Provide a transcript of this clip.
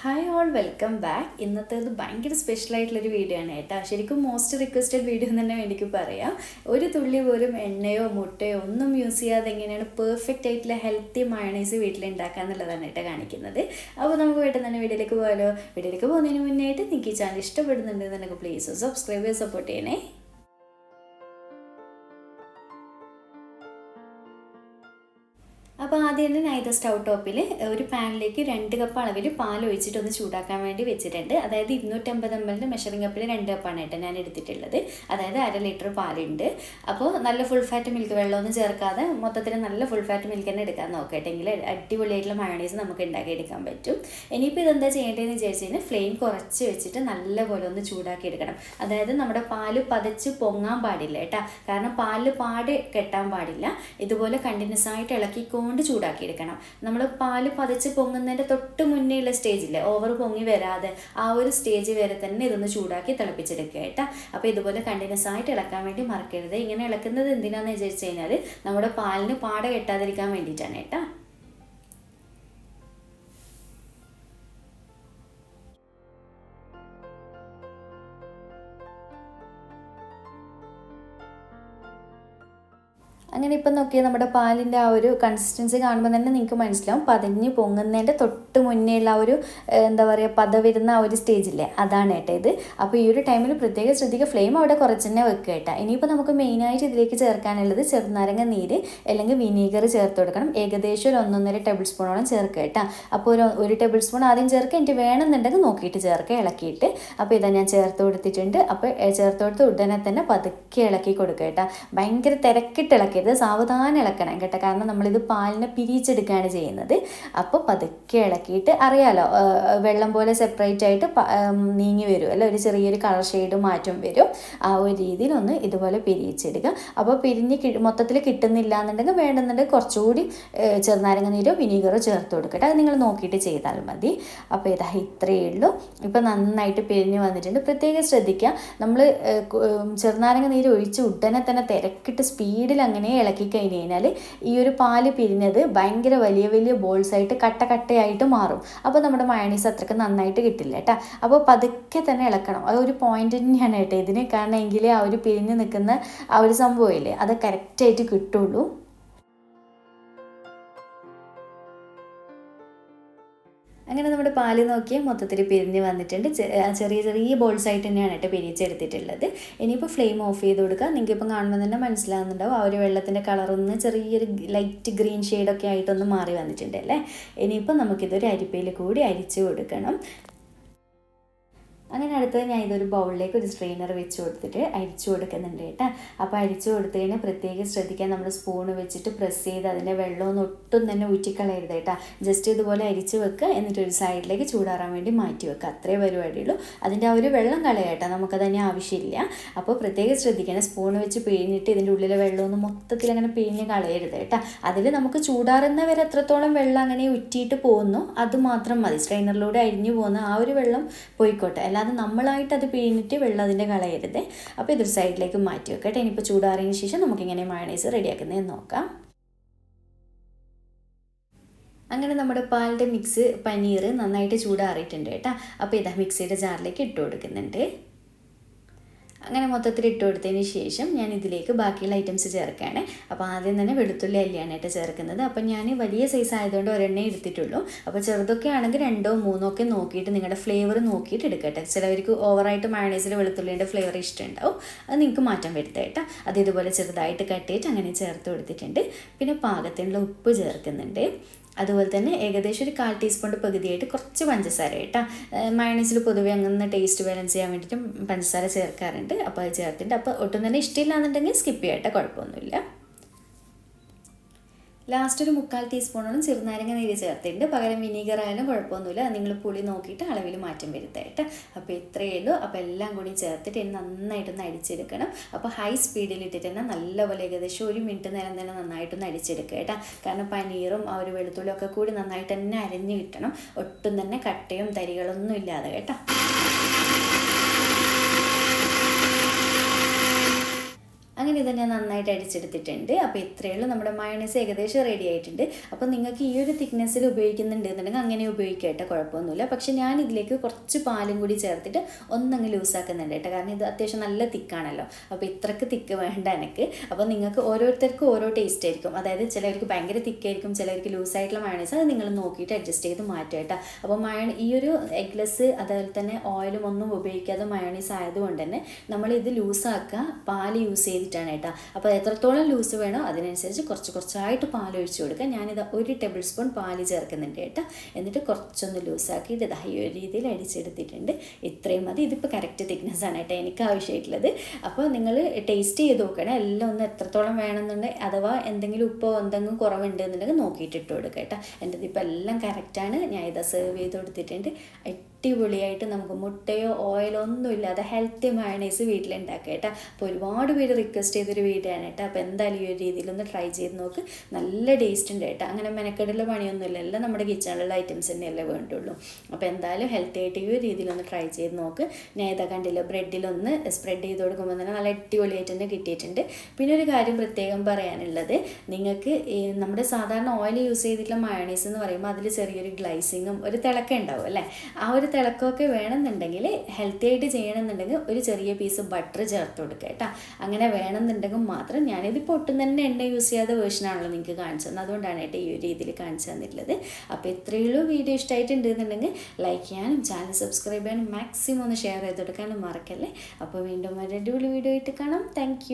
Hi all welcome back ഇന്നത്തേത് ഭയങ്കര special ആയിട്ടുള്ളൊരു വീഡിയോ ആണ് കേട്ടോ. ശരിക്കും മോസ്റ്റ് റിക്വസ്റ്റഡ് വീഡിയോ എന്ന് തന്നെ എനിക്ക് പറയാം. ഒരു തുള്ളി പോലും എണ്ണയോ മുട്ടയോ ഒന്നും യൂസ് ചെയ്യാതെ എങ്ങനെയാണ് പെർഫെക്റ്റ് ആയിട്ടുള്ള ഹെൽത്തി മയണൈസ് വീട്ടിൽ ഉണ്ടാക്കുക എന്നുള്ളതാണ് കേട്ടോ കാണിക്കുന്നത്. അപ്പോൾ നമുക്ക് വീട്ടിൽ തന്നെ വീഡിയോയിലേക്ക് പോകാമല്ലോ വീഡിയോയിലേക്ക് പോകുന്നതിന് മുന്നേ ആയിട്ട് നിങ്ങൾക്ക് ഈ ചാനൽ ഇഷ്ടപ്പെടുന്നുണ്ടെന്നുണ്ടെങ്കിൽ പ്ലീസ് സബ്സ്ക്രൈബ് ചെയ്ത് സപ്പോർട്ട് ചെയ്യണേ. അപ്പോൾ ആദ്യം തന്നെ നൈത സ്റ്റൗ ടോപ്പിൽ ഒരു പാനിലേക്ക് രണ്ട് കപ്പ് അളവിൽ പാൽ ഒഴിച്ചിട്ട് ഒന്ന് ചൂടാക്കാൻ വേണ്ടി വെച്ചിട്ടുണ്ട്. അതായത് ഇരുന്നൂറ്റമ്പത് എം എല്ലിന്റെ മെഷറിംഗ് കപ്പിൽ രണ്ട് കപ്പാണ് കേട്ടോ ഞാൻ എടുത്തിട്ടുള്ളത്. അതായത് അര ലിറ്റർ പാലുണ്ട്. അപ്പോൾ നല്ല ഫുൾ ഫാറ്റ് മിൽക്ക് വെള്ളമൊന്നും ചേർക്കാതെ മൊത്തത്തിൽ നല്ല ഫുൾ ഫാറ്റ് മിൽക്ക് തന്നെ എടുക്കാൻ നോക്കട്ടെങ്കിൽ അടിപൊളിയായിട്ടുള്ള മയണൈസ് നമുക്ക് ഉണ്ടാക്കിയെടുക്കാൻ പറ്റും. ഇനിയിപ്പോൾ ഇതെന്താ ചെയ്യേണ്ടതെന്ന് വിചാരിച്ചു കഴിഞ്ഞാൽ ഫ്ലെയിം കുറച്ച് വെച്ചിട്ട് നല്ലപോലെ ഒന്ന് ചൂടാക്കി എടുക്കണം. അതായത് നമ്മുടെ പാൽ പതച്ച് പൊങ്ങാൻ പാടില്ല കേട്ടോ. കാരണം പാലിൽ പാട് കെട്ടാൻ പാടില്ല. ഇതുപോലെ കണ്ടിന്യൂസ് ആയിട്ട് ഇളക്കിക്കൊണ്ട് ചൂടാക്കി എടുക്കണം നമ്മൾ പാൽ പതച്ച് പൊങ്ങുന്നതിന്റെ തൊട്ട് മുന്നേ ഉള്ള സ്റ്റേജില്ലേ ഓവർ പൊങ്ങി വരാതെ ആ ഒരു സ്റ്റേജ് വരെ തന്നെ ഇതൊന്ന് ചൂടാക്കി തിളപ്പിച്ചെടുക്കുക കേട്ടോ. അപ്പോൾ ഇതുപോലെ കണ്ടിന്യൂസ് ആയിട്ട് ഇളക്കാൻ വേണ്ടി മറക്കരുത്. ഇങ്ങനെ ഇളക്കുന്നത് എന്തിനാണെന്ന് വിചാരിച്ചു കഴിഞ്ഞാൽ നമ്മുടെ പാലിന് പാട കെട്ടാതിരിക്കാൻ വേണ്ടിയിട്ടാണ് കേട്ടോ. അങ്ങനെ ഇപ്പം നോക്കിയാൽ നമ്മുടെ പാലിന്റെ ആ ഒരു കൺസിസ്റ്റൻസി കാണുമ്പോൾ തന്നെ നിങ്ങൾക്ക് മനസ്സിലാവും. പതഞ്ഞ് പൊങ്ങുന്നതിന്റെ തൊട്ട് മുന്നേ ഉള്ള ഒരു എന്താ പറയുക പത വരുന്ന ഒരു സ്റ്റേജില്ലേ അതാണ് കേട്ടോ ഇത്. അപ്പോൾ ഈ ഒരു ടൈമിൽ പ്രത്യേകം ശ്രദ്ധിക്കുക. ഫ്ലെയിം അവിടെ കുറച്ച് തന്നെ വെക്കുക കേട്ടോ ഇനിയിപ്പോൾ നമുക്ക് മെയിനായിട്ട് ഇതിലേക്ക് ചേർക്കാനുള്ളത് ചെറുനാരങ്ങ നീര് അല്ലെങ്കിൽ വിനീഗർ ചേർത്ത് കൊടുക്കണം. ഏകദേശം ഒരു ഒന്നൊന്നര ടേബിൾ സ്പൂണോളം ചേർക്കുക കേട്ടോ അപ്പോൾ ഒരു ഒരു ടേബിൾ സ്പൂൺ ആദ്യം ചേർക്കുക. എനിക്ക് വേണമെന്നുണ്ടെങ്കിൽ നോക്കിയിട്ട് ചേർക്കുക. ഇളക്കിയിട്ട്. അപ്പോൾ ഇതാ ഞാൻ ചേർത്ത് കൊടുത്തിട്ടുണ്ട്. അപ്പോൾ ചേർത്ത് കൊടുത്ത് ഉടനെ തന്നെ പതുക്കെ ഇളക്കി കൊടുക്കുക കേട്ടോ ഭയങ്കര തിരക്കിട്ട് ഇളക്കരുത്. സാവധാനം ഇളക്കണം കേട്ടോ. കാരണം നമ്മളിത് പാലിനെ പിരിച്ചെടുക്കുകയാണ് ചെയ്യുന്നത്. അപ്പോൾ പതുക്കെ ഇളക്കിയിട്ട് അറിയാലോ വെള്ളം പോലെ സെപ്പറേറ്റ് ആയിട്ട് നീങ്ങി വരും. അല്ല? ഒരു ചെറിയൊരു കളർ ഷെയ്ഡ് മാറ്റം വരും. ആ ഒരു രീതിയിൽ ഒന്ന് ഇതുപോലെ പിരിയിച്ചെടുക്കുക അപ്പോൾ പിരിഞ്ഞ് മൊത്തത്തിൽ കിട്ടുന്നില്ല എന്നുണ്ടെങ്കിൽ വേണമെന്നുണ്ടെങ്കിൽ കുറച്ചുകൂടി ചെറുനാരങ്ങ നീരോ വിനീഗറോ ചേർത്ത് കൊടുക്കട്ടെ. അത് നിങ്ങൾ നോക്കിയിട്ട് ചെയ്താൽ മതി. അപ്പോൾ ഇതാ ഇത്രയേ ഉള്ളൂ. ഇപ്പോൾ നന്നായിട്ട് പിരിഞ്ഞ് വന്നിട്ടുണ്ട്. പ്രത്യേകം ശ്രദ്ധിക്കുക നമ്മൾ ചെറുനാരങ്ങ നീര് ഒഴിച്ച് ഉടനെ തന്നെ തിരക്കിട്ട് സ്പീഡിൽ അങ്ങനെ ഇളക്കി കഴിഞ്ഞ് കഴിഞ്ഞാൽ ഈ ഒരു പാൽ പിരിഞ്ഞത് ഭയങ്കര വലിയ വലിയ ബോൾസ് ആയിട്ട് കട്ട കട്ടയായിട്ട് മാറും. അപ്പോൾ നമ്മുടെ മയണീസ് അത്രയ്ക്ക് നന്നായിട്ട് കിട്ടില്ല കേട്ടോ. അപ്പോൾ പതുക്കെ തന്നെ ഇളക്കണം. അത് ഒരു പോയിന്റ് തന്നെയാണ് കേട്ടോ. ഇതിന് കാരണം എങ്കിലേ ആ ഒരു പിരിഞ്ഞ് നിൽക്കുന്ന ആ ഒരു സംഭവമില്ലേ അത് കറക്റ്റായിട്ട് കിട്ടുള്ളൂ. അങ്ങനെ നമ്മുടെ പാൽ നോക്കിയാൽ മൊത്തത്തിൽ പിരിഞ്ഞ് വന്നിട്ടുണ്ട്. ചെറിയ ചെറിയ ബോൾസ് ആയിട്ട് തന്നെയാണ് കേട്ടോ പിരിച്ചെടുത്തിട്ടുള്ളത്. ഇനിയിപ്പോൾ ഫ്ലെയിം ഓഫ് ചെയ്ത് കൊടുക്കുക നിങ്ങൾക്ക് ഇപ്പം കാണുമ്പോൾ തന്നെ മനസ്സിലാകുന്നുണ്ടാവും ആ ഒരു വെള്ളത്തിന്റെ കളറൊന്ന് ചെറിയൊരു ലൈറ്റ് ഗ്രീൻ ഷെയ്ഡൊക്കെ ആയിട്ടൊന്ന് മാറി വന്നിട്ടുണ്ട് അല്ലേ? ഇനിയിപ്പോൾ നമുക്കിതൊരു അരിപ്പയിൽ കൂടി അരിച്ച് കൊടുക്കണം. അങ്ങനെ അടുത്തത് ഞാൻ ഇതൊരു ബൗളിലേക്ക് ഒരു സ്ട്രെയിനർ വെച്ച് കൊടുത്തിട്ട് അരിച്ചു കൊടുക്കുന്നുണ്ട് കേട്ടോ. അപ്പോൾ അരിച്ചു കൊടുത്തതിന് പ്രത്യേകം ശ്രദ്ധിക്കാൻ നമ്മൾ സ്പൂൺ വെച്ചിട്ട് പ്രസ് ചെയ്ത് അതിന്റെ വെള്ളമൊന്നും ഒട്ടും തന്നെ ഊറ്റിക്കളയരുത് കേട്ടോ. ജസ്റ്റ് ഇതുപോലെ അരിച്ച് വെക്കുക എന്നിട്ട് ഒരു സൈഡിലേക്ക് ചൂടാറാൻ വേണ്ടി മാറ്റി വെക്കുക അത്രേ പരിപാടിയുള്ളൂ അതിന്റെ ആ ഒരു വെള്ളം കളയട്ടോ തന്നെ ആവശ്യമില്ല. അപ്പോൾ പ്രത്യേകം ശ്രദ്ധിക്കണം. സ്പൂൺ വെച്ച് പിഴിഞ്ഞിട്ട് ഇതിന്റെ ഉള്ളിലെ വെള്ളമൊന്നും മൊത്തത്തിൽ അങ്ങനെ പിഴിഞ്ഞ് കളയരുത് കേട്ടോ. അതിൽ നമുക്ക് ചൂടാറുന്ന വരെ എത്രത്തോളം വെള്ളം അങ്ങനെ ഉറ്റിയിട്ട് പോകുന്നു. അതുമാത്രം മതി. സ്ട്രെയിനറിലൂടെ അരിഞ്ഞു പോകുന്ന ആ ഒരു വെള്ളം പോയിക്കോട്ടെ. അല്ലാതെ നമ്മളായിട്ട് അത് പിഴിഞ്ഞിട്ട് വെള്ളം അതിന്റെ കളയരുത്. അപ്പോൾ ഇതൊരു സൈഡിലേക്ക് മാറ്റി വെക്കട്ടെ. ഇനിയിപ്പോൾ ചൂടാറിയതിന് ശേഷം നമുക്കിങ്ങനെ മയണൈസ് റെഡിയാക്കുന്നതെന്ന് നോക്കാം. അങ്ങനെ നമ്മുടെ പാലിന്റെ മിക്സ് പനീർ നന്നായിട്ട് ചൂടാറിയിട്ടുണ്ട് കേട്ടോ. അപ്പോൾ ഇതാ മിക്സിയുടെ ജാറിലേക്ക് ഇട്ട് കൊടുക്കുന്നുണ്ട്. അങ്ങനെ മൊത്തത്തിൽ ഇട്ട് കൊടുത്തതിന് ശേഷം ഞാൻ ഇതിലേക്ക് ബാക്കിയുള്ള ഐറ്റംസ് ചേർക്കുകയാണ്. അപ്പോൾ ആദ്യം തന്നെ വെളുത്തുള്ളി അല്ലിയാണ് ചേർക്കുന്നത്. അപ്പോൾ ഞാൻ വലിയ സൈസ് ആയതുകൊണ്ട് ഒരെണ്ണേ എടുത്തിട്ടുള്ളൂ. അപ്പോൾ ചെറുതൊക്കെ ആണെങ്കിൽ രണ്ടോ മൂന്നോ ഒക്കെ നോക്കിയിട്ട് നിങ്ങളുടെ ഫ്ലേവർ നോക്കിയിട്ട് എടുക്കട്ടെ. ചിലവർക്ക് ഓവറായിട്ട് മയണൈസിൽ വെളുത്തുള്ളിയുടെ ഫ്ലേവർ ഇഷ്ടമുണ്ടാവും. അത് നിങ്ങൾക്ക് മാറ്റം വരുത്തുക കേട്ടോ. അത് ഇതുപോലെ ചെറുതായിട്ട് കട്ട് ചെയ്തിട്ട് അങ്ങനെ ചേർത്ത് കൊടുത്തിട്ടുണ്ട്. പിന്നെ പാകത്തിനുള്ള ഉപ്പ് ചേർക്കുന്നുണ്ട്. അതുപോലെ തന്നെ ഏകദേശം ഒരു കാൽ ടീസ്പൂൺ പകുതിയായിട്ട് കുറച്ച് പഞ്ചസാര കേട്ടോ. മയണീസിൽ പൊതുവേ അങ്ങനെ ടേസ്റ്റ് ബാലൻസ് ചെയ്യാൻ വേണ്ടിയിട്ടും പഞ്ചസാര ചേർക്കാറുണ്ട്. അപ്പോൾ അത് ചേർത്തിട്ട് അപ്പോൾ ഒട്ടും തന്നെ ഇഷ്ടമില്ല എന്നുണ്ടെങ്കിൽ സ്കിപ്പ് ചെയ്യട്ടെ കുഴപ്പമൊന്നുമില്ല. ലാസ്റ്റ് ഒരു മുക്കാൽ ടീസ്പൂണോളം ചെറുനാരങ്ങ നീര് ചേർത്തിട്ടുണ്ട്. പകരം വിനീഗർ ആയാലും കുഴപ്പമൊന്നുമില്ല. നിങ്ങൾ പുളി നോക്കിയിട്ട് അളവിൽ മാറ്റം വരുത്തായിട്ട് അപ്പോൾ ഇത്രയേ ഉള്ളൂ. അപ്പോൾ എല്ലാം കൂടി ചേർത്തിട്ട് ഇനി നന്നായിട്ടൊന്ന് അടിച്ചെടുക്കണം. അപ്പോൾ ഹൈ സ്പീഡിൽ ഇട്ടിട്ട് തന്നെ നല്ലപോലെ ഏകദേശം ഒരു മിനിറ്റ് നേരം തന്നെ നന്നായിട്ടൊന്ന് അടിച്ചെടുക്കുക കേട്ടോ. കാരണം പനീറും ആ ഒരു വെളുത്തുള്ളിയൊക്കെ കൂടി നന്നായിട്ട് തന്നെ അരഞ്ഞ് കിട്ടണം. ഒട്ടും തന്നെ കട്ടയും തരികളൊന്നും ഇല്ലാതെ കേട്ടോ അങ്ങനെ ഇത് ഞാൻ നന്നായിട്ട് അടിച്ചെടുത്തിട്ടുണ്ട്. അപ്പോൾ ഇത്രയേ ഉള്ളൂ. നമ്മുടെ മയോണൈസ് ഏകദേശം റെഡി ആയിട്ടുണ്ട്. അപ്പോൾ നിങ്ങൾക്ക് ഈ ഒരു തിക്നെസ്സിൽ ഉപയോഗിക്കുന്നുണ്ട് എന്നുണ്ടെങ്കിൽ അങ്ങനെ ഉപയോഗിക്കട്ടെ കുഴപ്പമൊന്നുമില്ല. പക്ഷേ ഞാൻ ഇതിലേക്ക് കുറച്ച് പാലും കൂടി ചേർത്തിട്ട് ഒന്നങ്ങ് ലൂസാക്കുന്നുണ്ട് കേട്ടോ. കാരണം ഇത് അത്യാവശ്യം നല്ല തിക്കാണല്ലോ അപ്പോൾ ഇത്രക്ക് തിക്ക് വേണ്ട എനിക്ക്. അപ്പോൾ നിങ്ങൾക്ക് ഓരോരുത്തർക്കും ഓരോ ടേസ്റ്റ് ആയിരിക്കും. അതായത് ചിലർക്ക് ഭയങ്കര തിക്കായിരിക്കും ചിലർക്ക് ലൂസായിട്ടുള്ള മയോണൈസ് അത് നിങ്ങൾ നോക്കിയിട്ട് അഡ്ജസ്റ്റ് ചെയ്ത് മാറ്റുക കേട്ടോ. അപ്പോൾ മയോ ഈ ഒരു എഗ്ലെസ് അതുപോലെ തന്നെ ഓയിലും ഒന്നും ഉപയോഗിക്കാതെ മയോണൈസ് ആയതുകൊണ്ട് തന്നെ നമ്മൾ ഇത് ലൂസാക്കുക പാൽ യൂസ് ചെയ്തിട്ടാണ് കേട്ടോ അപ്പോൾ എത്രത്തോളം ലൂസ് വേണോ അതിനനുസരിച്ച് കുറച്ച് കുറച്ചായിട്ട് പാൽ ഒഴിച്ച് കൊടുക്കുക. ഞാനിത് ഒരു ടേബിൾ സ്പൂൺ പാൽ ചേർക്കുന്നുണ്ട് കേട്ടോ. എന്നിട്ട് കുറച്ചൊന്ന് ലൂസാക്കിയിട്ട് ഇതാ ഈ ഒരു രീതിയിൽ അടിച്ചെടുത്തിട്ടുണ്ട്. ഇത്രയും മതി. ഇതിപ്പോൾ കറക്റ്റ് തിക്നെസ് ആണ് കേട്ടോ എനിക്ക് ആവശ്യമായിട്ടുള്ളത്. അപ്പോൾ നിങ്ങൾ ടേസ്റ്റ് ചെയ്ത് നോക്കണം. എല്ലാം ഒന്ന് എത്രത്തോളം വേണമെന്നുണ്ടെങ്കിൽ അഥവാ എന്തെങ്കിലും ഉപ്പോ എന്തെങ്കിലും കുറവുണ്ട് എന്നുണ്ടെങ്കിൽ നോക്കിയിട്ട് ഇട്ട് കൊടുക്കുക കേട്ടോ. എന്റെ ഇതിപ്പോൾ എല്ലാം കറക്റ്റാണ് ഞാൻ ഇതാ സെർവ് ചെയ്ത് കൊടുത്തിട്ടുണ്ട്. അടിപൊളിയായിട്ട് നമുക്ക് മുട്ടയോ ഓയിലോ ഒന്നും ഇല്ലാതെ ഹെൽത്തി മയണൈസ് വീട്ടിലുണ്ടാക്കുക കേട്ടോ. അപ്പോൾ ഒരുപാട് പേര് റിക്വസ്റ്റ് ചെയ്തൊരു വീഡിയോ കേട്ടോ. അപ്പോൾ എന്തായാലും ഈ ഒരു രീതിയിലൊന്ന് ട്രൈ ചെയ്ത് നോക്ക്. നല്ല ടേസ്റ്റ് ഉണ്ട് കേട്ടോ. അങ്ങനെ മെനക്കെടുള്ള പണിയൊന്നുമില്ല. എല്ലാം നമ്മുടെ കിച്ചണിലുള്ള ഐറ്റംസ് തന്നെയല്ലേ വേണ്ടുള്ളൂ. അപ്പോൾ എന്തായാലും ഹെൽത്തി ആയിട്ട് ഈ ഒരു രീതിയിലൊന്ന് ട്രൈ ചെയ്ത് നോക്ക്. ഞാൻ ഇതാ കണ്ടില്ല ബ്രെഡിലൊന്ന് സ്പ്രെഡ് ചെയ്ത് കൊടുക്കുമ്പോൾ തന്നെ നല്ല അടിപൊളിയായിട്ട് തന്നെ കിട്ടിയിട്ടുണ്ട്. പിന്നെ ഒരു കാര്യം പ്രത്യേകം പറയാനുള്ളത്. നിങ്ങൾക്ക് നമ്മുടെ സാധാരണ ഓയിൽ യൂസ് ചെയ്തിട്ടുള്ള മയണൈസ് എന്ന് പറയുമ്പോൾ അതിൽ ചെറിയൊരു ഗ്ലൈസിങ്ങും ഒരു തിളക്കം ഉണ്ടാവും അല്ലേ? ആ തിളക്കമൊക്കെ വേണമെന്നുണ്ടെങ്കിൽ ഹെൽത്തി ആയിട്ട് ചെയ്യണമെന്നുണ്ടെങ്കിൽ ഒരു ചെറിയ പീസ് ബട്ടർ ചേർത്ത് കൊടുക്കുക കേട്ടോ. അങ്ങനെ വേണമെന്നുണ്ടെങ്കിൽ മാത്രം ഞാനിതിപ്പോൾ ഒട്ടും തന്നെ എണ്ണ യൂസ് ചെയ്യാത്ത വേർഷനാണല്ലോ നിങ്ങൾക്ക് കാണിച്ചു തന്നത് അതുകൊണ്ടാണ് കേട്ടോ ഈ ഒരു രീതിയിൽ കാണിച്ചു തന്നിട്ടുള്ളത്. അപ്പോൾ ഇത്രയേ ഉള്ളൂ. വീഡിയോ ഇഷ്ടമായിട്ടുണ്ട് എന്നുണ്ടെങ്കിൽ ലൈക്ക് ചെയ്യാനും ചാനൽ സബ്സ്ക്രൈബ് ചെയ്യാനും മാക്സിമം ഒന്ന് ഷെയർ ചെയ്ത് കൊടുക്കാനും മറക്കല്ലേ. അപ്പോൾ വീണ്ടും ഒരു അടിപൊളി വീഡിയോ ആയിട്ട് കാണാം. താങ്ക്